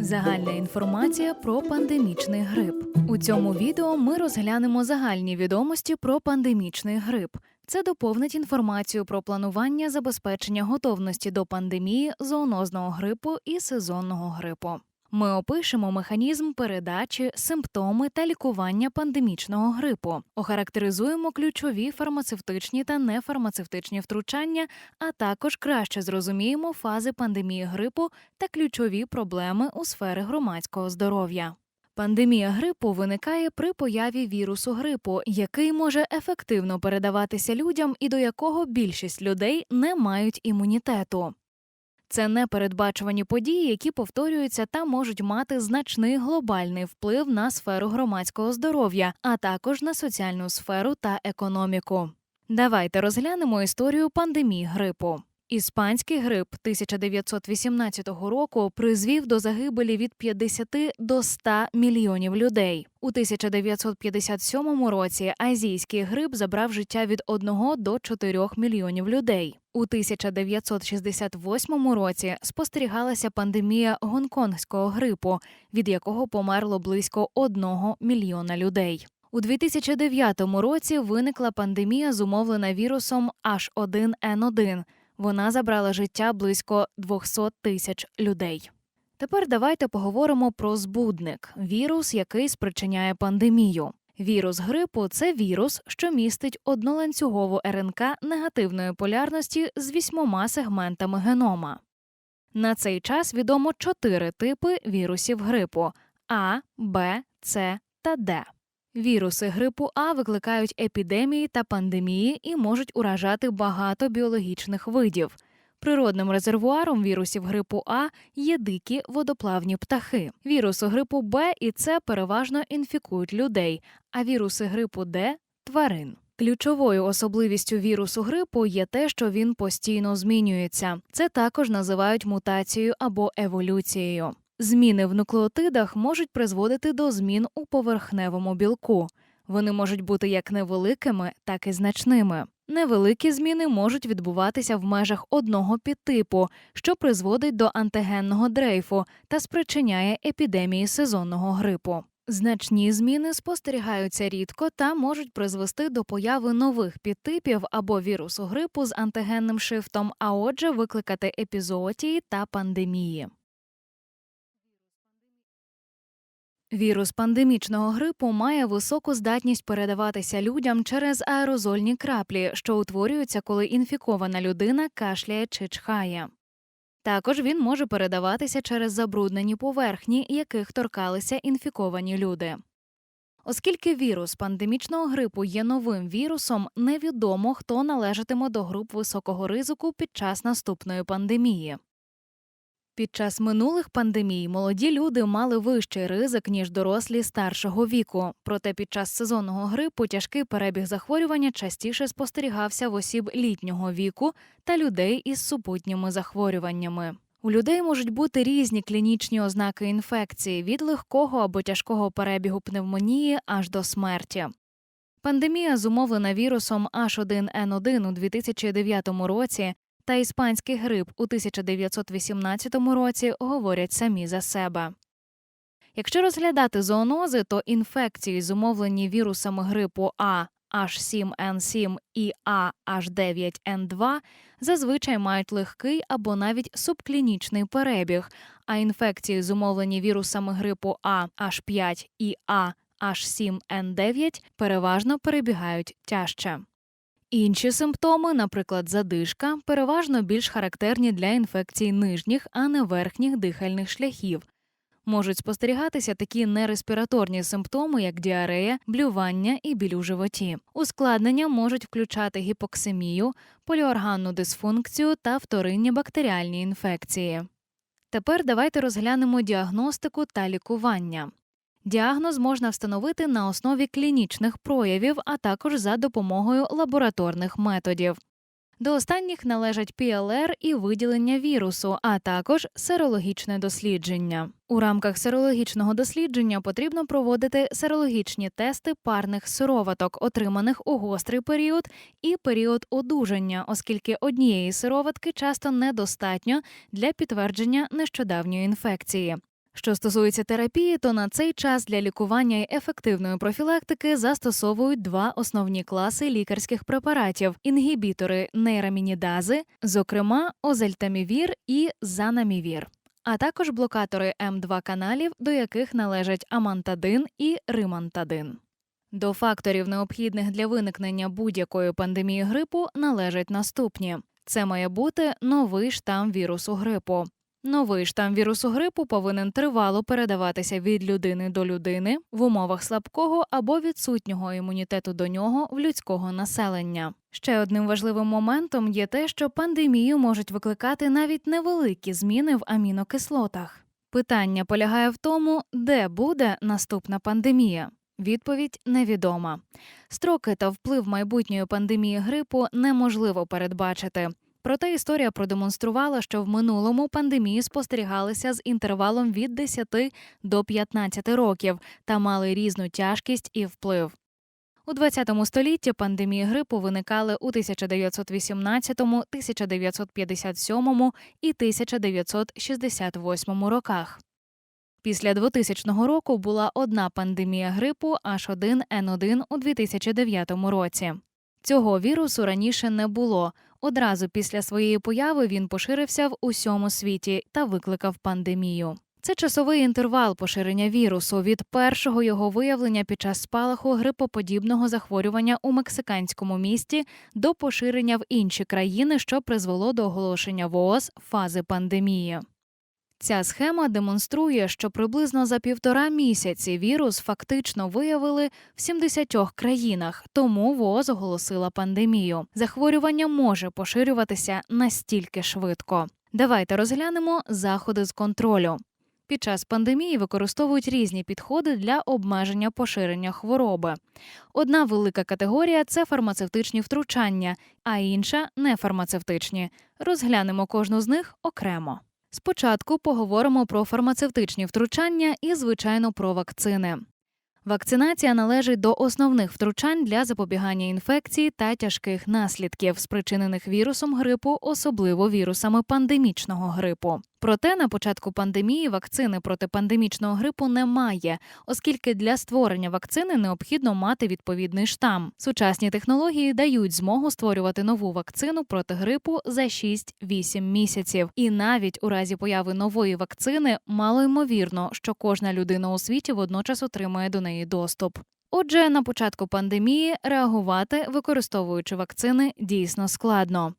Загальна інформація про пандемічний грип. У цьому відео ми розглянемо загальні відомості про пандемічний грип. Це доповнить інформацію про планування забезпечення готовності до пандемії зоонозного грипу і сезонного грипу. Ми опишемо механізм передачі, симптоми та лікування пандемічного грипу, охарактеризуємо ключові фармацевтичні та нефармацевтичні втручання, а також краще зрозуміємо фази пандемії грипу та ключові проблеми у сфері громадського здоров'я. Пандемія грипу виникає при появі вірусу грипу, який може ефективно передаватися людям і до якого більшість людей не мають імунітету. Це непередбачувані події, які повторюються та можуть мати значний глобальний вплив на сферу громадського здоров'я, а також на соціальну сферу та економіку. Давайте розглянемо історію пандемії грипу. Іспанський грип 1918 року призвів до загибелі від 50 до 100 мільйонів людей. У 1957 році азійський грип забрав життя від 1 до 4 мільйонів людей. У 1968 році спостерігалася пандемія гонконгського грипу, від якого померло близько 1 мільйона людей. У 2009 році виникла пандемія, зумовлена вірусом H1N1. Вона забрала життя близько 200 тисяч людей. Тепер давайте поговоримо про збудник вірус, який спричиняє пандемію. Вірус грипу це вірус, що містить одноланцюгову РНК негативної полярності з вісьмома сегментами генома. На цей час відомо чотири типи вірусів грипу А, Б, С та Д. Віруси грипу А викликають епідемії та пандемії і можуть уражати багато біологічних видів. Природним резервуаром вірусів грипу А є дикі водоплавні птахи. Віруси грипу Б і С переважно інфікують людей, а віруси грипу Д тварин. Ключовою особливістю вірусу грипу є те, що він постійно змінюється. Це також називають мутацією або еволюцією. Зміни в нуклеотидах можуть призводити до змін у поверхневому білку. Вони можуть бути як невеликими, так і значними. Невеликі зміни можуть відбуватися в межах одного підтипу, що призводить до антигенного дрейфу та спричиняє епідемії сезонного грипу. Значні зміни спостерігаються рідко та можуть призвести до появи нових підтипів або вірусу грипу з антигенним шифтом, а отже, викликати епізоотії та пандемії. Вірус пандемічного грипу має високу здатність передаватися людям через аерозольні краплі, що утворюються, коли інфікована людина кашляє чи чхає. Також він може передаватися через забруднені поверхні, яких торкалися інфіковані люди. Оскільки вірус пандемічного грипу є новим вірусом, невідомо, хто належатиме до груп високого ризику під час наступної пандемії. Під час минулих пандемій молоді люди мали вищий ризик ніж дорослі старшого віку. Проте під час сезонного грипу тяжкий перебіг захворювання частіше спостерігався в осіб літнього віку та людей із супутніми захворюваннями. У людей можуть бути різні клінічні ознаки інфекції від легкого або тяжкого перебігу пневмонії аж до смерті. Пандемія, зумовлена вірусом H1N1 у 2009 році, та іспанський грип у 1918 році говорять самі за себе. Якщо розглядати зоонози, то інфекції, зумовлені вірусами грипу А H7N7 і А H9N2, зазвичай мають легкий або навіть субклінічний перебіг, а інфекції, зумовлені вірусами грипу А H5 і А H7N9, переважно перебігають тяжче. Інші симптоми, наприклад, задишка, переважно більш характерні для інфекцій нижніх, а не верхніх дихальних шляхів. Можуть спостерігатися такі нереспіраторні симптоми, як діарея, блювання і біль у животі. Ускладнення можуть включати гіпоксимію, поліорганну дисфункцію та вторинні бактеріальні інфекції. Тепер давайте розглянемо діагностику та лікування. Діагноз можна встановити на основі клінічних проявів, а також за допомогою лабораторних методів. До останніх належать ПЛР і виділення вірусу, а також серологічне дослідження. У рамках серологічного дослідження потрібно проводити серологічні тести парних сироваток, отриманих у гострий період, і період одужання, оскільки однієї сироватки часто недостатньо для підтвердження нещодавньої інфекції. Що стосується терапії, то на цей час для лікування і ефективної профілактики застосовують два основні класи лікарських препаратів: інгібітори нейрамінідази, зокрема озельтамівір і занамівір, а також блокатори М2 каналів, до яких належать амантадин і римантадин. До факторів, необхідних для виникнення будь-якої пандемії грипу, належать наступні: це має бути новий штам вірусу грипу. Новий штам вірусу грипу повинен тривало передаватися від людини до людини в умовах слабкого або відсутнього імунітету до нього в людського населення. Ще одним важливим моментом є те, що пандемію можуть викликати навіть невеликі зміни в амінокислотах. Питання полягає в тому, де буде наступна пандемія. Відповідь невідома. Строки та вплив майбутньої пандемії грипу неможливо передбачити. Проте історія продемонструвала, що в минулому пандемії спостерігалися з інтервалом від 10 до 15 років та мали різну тяжкість і вплив. У 20 столітті пандемії грипу виникали у 1918, 1957 і 1968 роках. Після 2000 року була одна пандемія грипу H1N1 у 2009 році. Цього вірусу раніше не було. Одразу після своєї появи він поширився в усьому світі та викликав пандемію. Це часовий інтервал поширення вірусу від першого його виявлення під час спалаху грипоподібного захворювання у мексиканському місті до поширення в інші країни, що призвело до оголошення ВООЗ фази пандемії. Ця схема демонструє, що приблизно за півтора місяці вірус фактично виявили в 70 країнах, тому ВООЗ оголосила пандемію. Захворювання може поширюватися настільки швидко. Давайте розглянемо заходи з контролю. Під час пандемії використовують різні підходи для обмеження поширення хвороби. Одна велика категорія це фармацевтичні втручання, а інша нефармацевтичні. Розглянемо кожну з них окремо. Спочатку поговоримо про фармацевтичні втручання і, звичайно, про вакцини. Вакцинація належить до основних втручань для запобігання інфекції та тяжких наслідків, спричинених вірусом грипу, особливо вірусами пандемічного грипу. Проте на початку пандемії вакцини проти пандемічного грипу немає, оскільки для створення вакцини необхідно мати відповідний штам. Сучасні технології дають змогу створювати нову вакцину проти грипу за 6-8 місяців. І навіть у разі появи нової вакцини мало ймовірно, що кожна людина у світі водночас отримає до неї доступ. Отже, на початку пандемії реагувати, використовуючи вакцини, дійсно складно.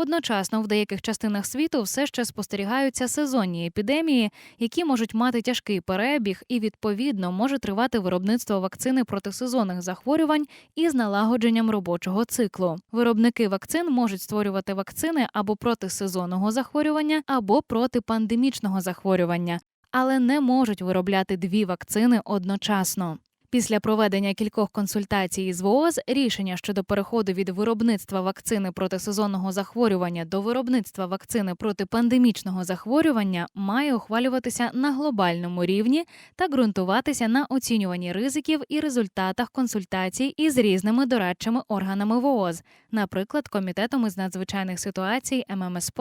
Одночасно в деяких частинах світу все ще спостерігаються сезонні епідемії, які можуть мати тяжкий перебіг, і відповідно може тривати виробництво вакцини проти сезонних захворювань із налагодженням робочого циклу. Виробники вакцин можуть створювати вакцини або проти сезонного захворювання, або проти пандемічного захворювання, але не можуть виробляти дві вакцини одночасно. Після проведення кількох консультацій з ВООЗ рішення щодо переходу від виробництва вакцини проти сезонного захворювання до виробництва вакцини проти пандемічного захворювання має ухвалюватися на глобальному рівні та ґрунтуватися на оцінюванні ризиків і результатах консультацій із різними дорадчими органами ВООЗ, наприклад, комітетом із надзвичайних ситуацій ММСП,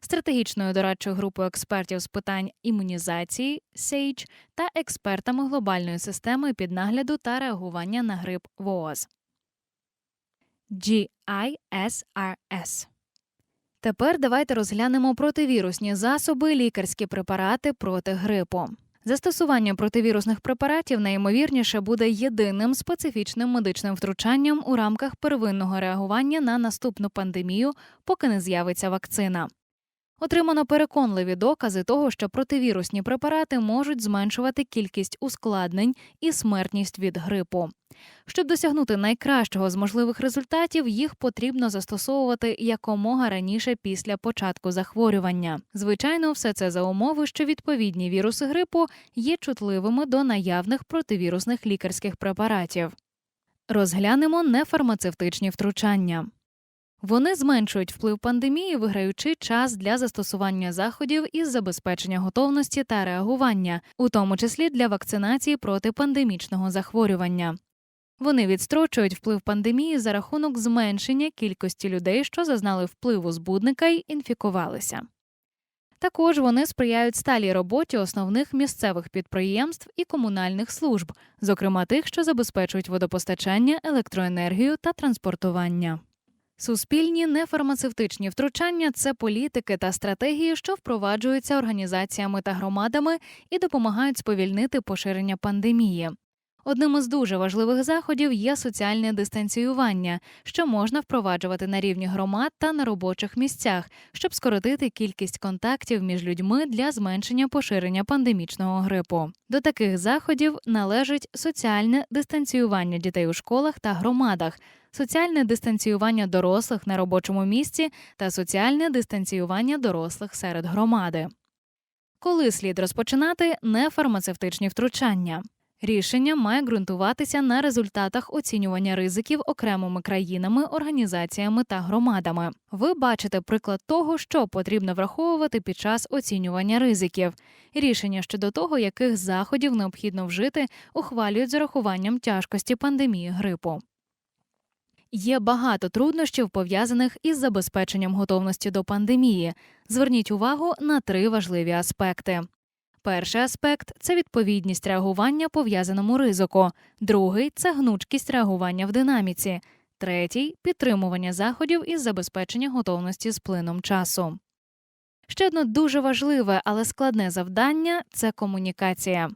стратегічною дорадчою групою експертів з питань імунізації СЕЙЧ та експертами глобальної системи під нагляду та реагування на грип ВООЗ. GISRS. Тепер давайте розглянемо противірусні засоби, лікарські препарати проти грипу. Застосування противірусних препаратів найімовірніше буде єдиним специфічним медичним втручанням у рамках первинного реагування на наступну пандемію, поки не з'явиться вакцина. Отримано переконливі докази того, що противірусні препарати можуть зменшувати кількість ускладнень і смертність від грипу. Щоб досягнути найкращого з можливих результатів, їх потрібно застосовувати якомога раніше після початку захворювання. Звичайно, все це за умови, що відповідні віруси грипу є чутливими до наявних противірусних лікарських препаратів. Розглянемо нефармацевтичні втручання. Вони зменшують вплив пандемії, виграючи час для застосування заходів із забезпечення готовності та реагування, у тому числі для вакцинації проти пандемічного захворювання. Вони відстрочують вплив пандемії за рахунок зменшення кількості людей, що зазнали впливу збудника й інфікувалися. Також вони сприяють сталій роботі основних місцевих підприємств і комунальних служб, зокрема тих, що забезпечують водопостачання, електроенергію та транспортування. Суспільні нефармацевтичні втручання це політики та стратегії, що впроваджуються організаціями та громадами і допомагають сповільнити поширення пандемії. Одним із дуже важливих заходів є соціальне дистанціювання, що можна впроваджувати на рівні громад та на робочих місцях, щоб скоротити кількість контактів між людьми для зменшення поширення пандемічного грипу. До таких заходів належить соціальне дистанціювання дітей у школах та громадах, соціальне дистанціювання дорослих на робочому місці та соціальне дистанціювання дорослих серед громади. Коли слід розпочинати нефармацевтичні втручання? Рішення має ґрунтуватися на результатах оцінювання ризиків окремими країнами, організаціями та громадами. Ви бачите приклад того, що потрібно враховувати під час оцінювання ризиків. Рішення щодо того, яких заходів необхідно вжити, ухвалюють з урахуванням тяжкості пандемії грипу. Є багато труднощів пов'язаних із забезпеченням готовності до пандемії. Зверніть увагу на три важливі аспекти. Перший аспект це відповідність реагування пов'язаному ризику, другий це гнучкість реагування в динаміці, третій підтримування заходів із забезпечення готовності з плином часу. Ще одне дуже важливе, але складне завдання це комунікація.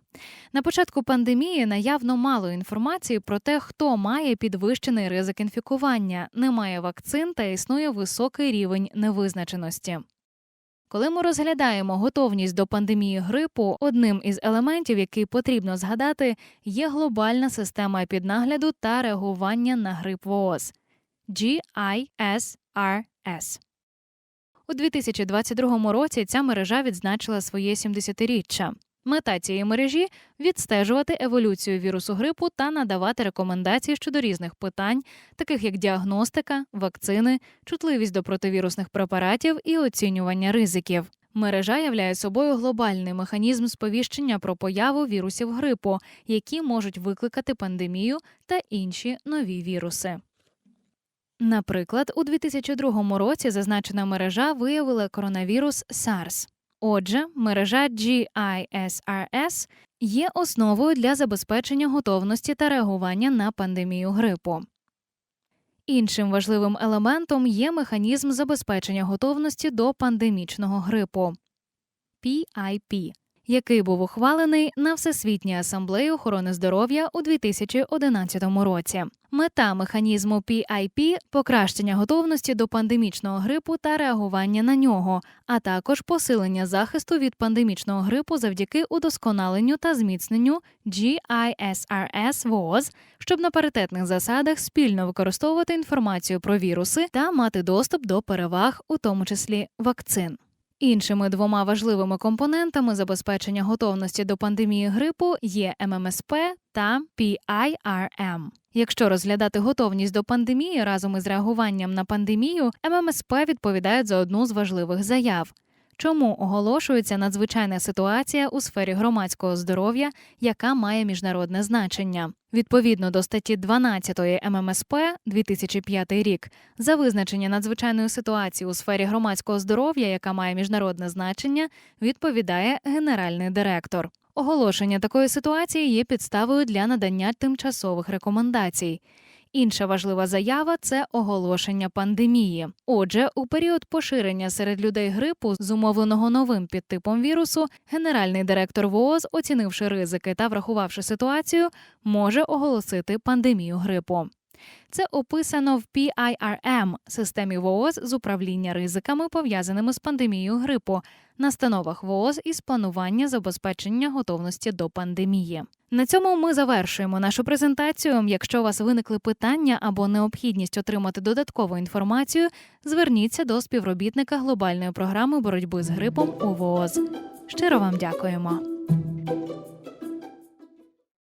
На початку пандемії наявно мало інформації про те, хто має підвищений ризик інфікування, немає вакцин та існує високий рівень невизначеності. Коли ми розглядаємо готовність до пандемії грипу, одним із елементів, який потрібно згадати, є глобальна система піднагляду та реагування на грип ВООЗ GISRS. У 2022 році ця мережа відзначила своє 70-річчя. Мета цієї мережі відстежувати еволюцію вірусу грипу та надавати рекомендації щодо різних питань, таких як діагностика, вакцини, чутливість до противірусних препаратів і оцінювання ризиків. Мережа являє собою глобальний механізм сповіщення про появу вірусів грипу, які можуть викликати пандемію та інші нові віруси. Наприклад, у 2002 році зазначена мережа виявила коронавірус SARS. Отже, мережа GISRS є основою для забезпечення готовності та реагування на пандемію грипу. Іншим важливим елементом є механізм забезпечення готовності до пандемічного грипу PIP, який був ухвалений на Всесвітній асамблеї охорони здоров'я у 2011 році. Мета механізму PIP – покращення готовності до пандемічного грипу та реагування на нього, а також посилення захисту від пандемічного грипу завдяки удосконаленню та зміцненню GISRS ВООЗ, щоб на паритетних засадах спільно використовувати інформацію про віруси та мати доступ до переваг, у тому числі вакцин. Іншими двома важливими компонентами забезпечення готовності до пандемії грипу є ММСП та PIRM. Якщо розглядати готовність до пандемії разом із реагуванням на пандемію, ММСП відповідають за одну з важливих заяв. Чому оголошується надзвичайна ситуація у сфері громадського здоров'я, яка має міжнародне значення? Відповідно до статті 12 ММСП 2005 рік, за визначення надзвичайної ситуації у сфері громадського здоров'я, яка має міжнародне значення, відповідає генеральний директор. Оголошення такої ситуації є підставою для надання тимчасових рекомендацій. Інша важлива заява це оголошення пандемії. Отже, у період поширення серед людей грипу, зумовленого новим підтипом вірусу, генеральний директор ВООЗ, оцінивши ризики та врахувавши ситуацію, може оголосити пандемію грипу. Це описано в PIRM – системі ВООЗ з управління ризиками, пов'язаними з пандемією грипу, настановах ВООЗ із планування забезпечення готовності до пандемії. На цьому ми завершуємо нашу презентацію. Якщо у вас виникли питання або необхідність отримати додаткову інформацію, зверніться до співробітника глобальної програми боротьби з грипом у ВООЗ. Щиро вам дякуємо.